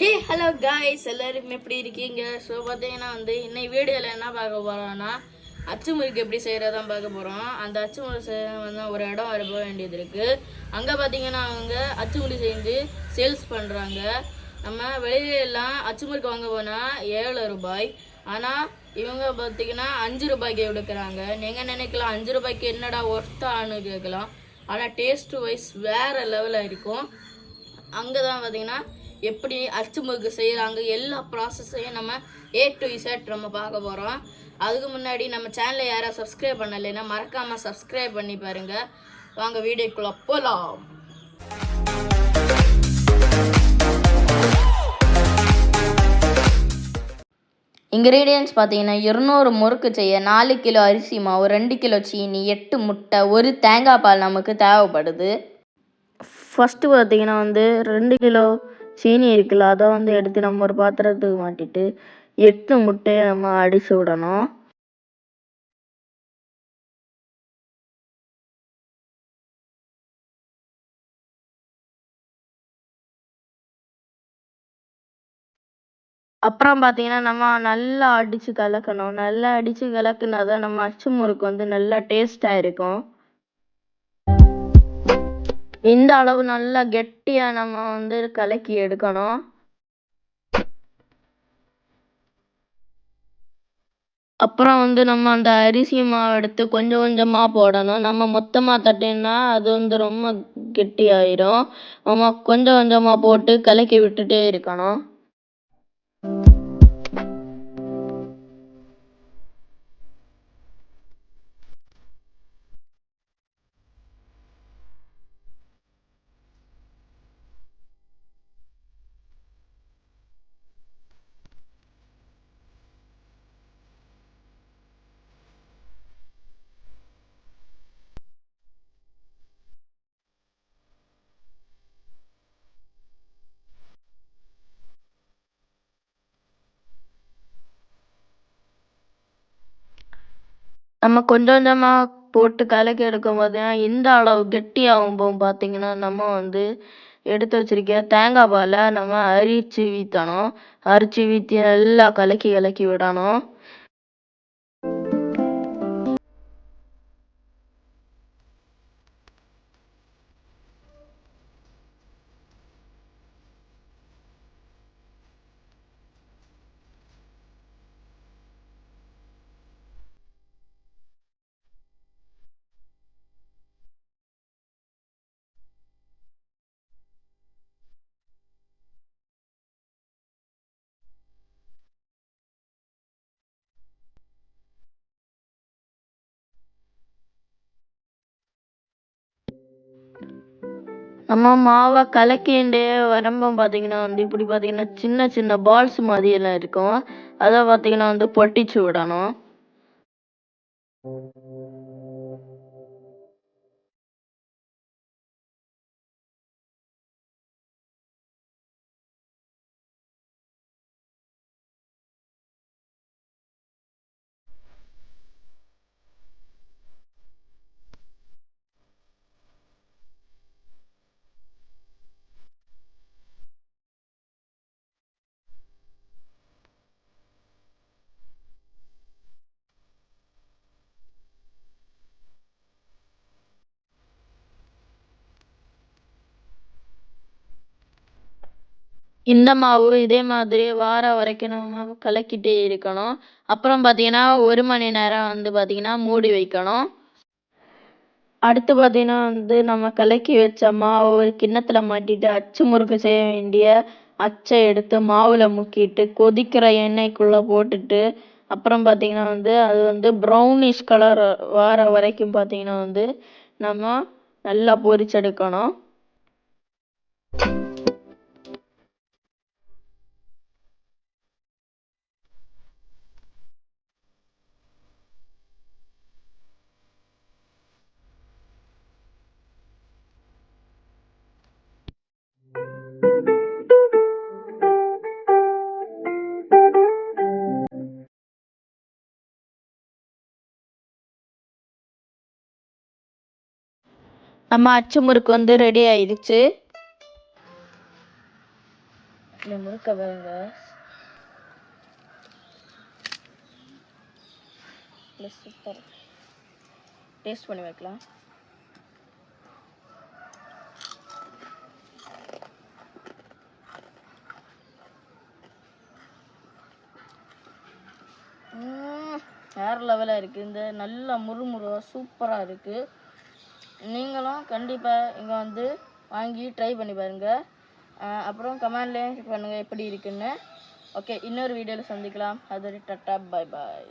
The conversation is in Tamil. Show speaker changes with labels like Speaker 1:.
Speaker 1: ஹே ஹலோ காய்ஸ் எல்லாரும் எப்படி இருக்கீங்க? ஸோ பார்த்தீங்கன்னா வந்து இன்னைக்கு வீடியோவில் என்ன பார்க்க போகிறோம்னா அச்சுமுறுக்கு எப்படி செய்கிறதான் பார்க்க போகிறோம் அந்த அச்சு செய்ய வந்து ஒரு இடம் வர போக வேண்டியது இருக்குது அங்கே பார்த்தீங்கன்னா அவங்க அச்சுமுறி செஞ்சு சேல்ஸ் பண்ணுறாங்க நம்ம வெளியில எல்லாம் வாங்க போனால் ஏழு ரூபாய். ஆனால் இவங்க பார்த்தீங்கன்னா அஞ்சு ரூபாய்க்கு எடுக்கிறாங்க. நீங்கள் நினைக்கலாம் அஞ்சு ரூபாய்க்கு என்னடா ஒர்த்தான்னு கேட்கலாம். ஆனால் டேஸ்ட் வைஸ் வேறு லெவலில் இருக்கும். அங்கே தான் பார்த்தீங்கன்னா எப்படி அச்சு முறுக்கு செய்கிறாங்க எல்லா ப்ராசஸையும் நம்ம ஏ டு இசட் நம்ம பார்க்க போகிறோம் அதுக்கு முன்னாடி நம்ம சேனலை யாரும் சப்ஸ்கிரைப் பண்ணலைன்னா மறக்காமல் சப்ஸ்கிரைப் பண்ணி பாருங்கள் வாங்க வீடியோக்குள்ளே போகலாம் இன்க்ரீடியன்ஸ் பார்த்தீங்கன்னா இருநூறு முறுக்கு செய்ய நாலு கிலோ அரிசி மாவு ரெண்டு கிலோ சீனி எட்டு முட்டை ஒரு தேங்காய் பால் நமக்கு தேவைப்படுது. ஃபஸ்ட்டு பார்த்தீங்கன்னா வந்து ரெண்டு கிலோ சீனி இருக்குல்ல அதை வந்து எடுத்து நம்ம ஒரு பாத்திரத்துக்கு மாட்டிட்டு எட்டு முட்டையை நம்ம அடிச்சு விடணும். அப்புறம் பார்த்தீங்கன்னா நம்ம நல்லா அடிச்சு கலக்கணும். நல்லா அடிச்சு கலக்குனா தான் நம்ம அச்சு முறுக்கு வந்து நல்லா டேஸ்டாக இருக்கும். இந்த அளவு நல்லா கெட்டியா நம்ம வந்து கலக்கி எடுக்கணும். அப்புறம் வந்து நம்ம அந்த அரிசி மாவு எடுத்து கொஞ்சம் கொஞ்சமா போடணும். நம்ம மொத்தமா தட்டினா அது வந்து ரொம்ப கெட்டியாயிரும். நம்ம கொஞ்சம் கொஞ்சமா போட்டு கலக்கி விட்டுட்டே இருக்கணும். நம்ம கொஞ்சம் கொஞ்சமா போட்டு கலக்கி எடுக்கும் போது இந்த அளவு கெட்டியாகும்போது பார்த்தீங்கன்னா நம்ம வந்து எடுத்து வச்சிருக்க தேங்காய் பாலை நம்ம அரிச்சு ஊற்றணும் அரிச்சு ஊற்றி நல்லா கலக்கி கலக்கி விடணும். நம்ம மாவை கலக்கிண்டே வரும்போது பார்த்தீங்கன்னா வந்து இப்படி பார்த்தீங்கன்னா சின்ன சின்ன பால்ஸ் மாதிரியெல்லாம் இருக்கும். அதை பார்த்தீங்கன்னா வந்து பொட்டிச்சு விடணும். இந்த மாவு இதே மாதிரி வாரம் வரைக்கும் நம்ம கலக்கிட்டே இருக்கணும். அப்புறம் பார்த்தீங்கன்னா ஒரு மணி நேரம் வந்து பார்த்தீங்கன்னா மூடி வைக்கணும். அடுத்து பார்த்தீங்கன்னா வந்து நம்ம கலக்கி வச்ச மாவு ஒரு கிண்ணத்தில் மாட்டிட்டு அச்சு முறுக்கு செய்ய வேண்டிய அச்சை எடுத்து மாவில் முக்கிட்டு கொதிக்கிற எண்ணெய்க்குள்ளே போட்டுட்டு அப்புறம் பார்த்தீங்கன்னா வந்து அது வந்து ப்ரௌனிஷ் கலர் வர வரைக்கும் பார்த்தீங்கன்னா வந்து நம்ம நல்லா பொரிச்செடுக்கணும். நம்ம அச்சு முறுக்கு வந்து ரெடி ஆயிடுச்சு. இந்த முறுக்க பாருங்க. சூப்பர் டேஸ்ட் பண்ணி வைக்கலாம். ம், வேற லெவலாக இருக்குது இந்த நல்ல முறுமுறுவாக சூப்பராக இருக்குது நீங்களும் கண்டிப்பாக இங்கே வந்து வாங்கி ட்ரை பண்ணி பாருங்கள் அப்புறம் கமெண்ட்லேயும் பண்ணுங்கள் எப்படி இருக்குன்னு. ஓகே இன்னொரு வீடியோவில் சந்திக்கலாம். அது டட்டா பாய் பாய்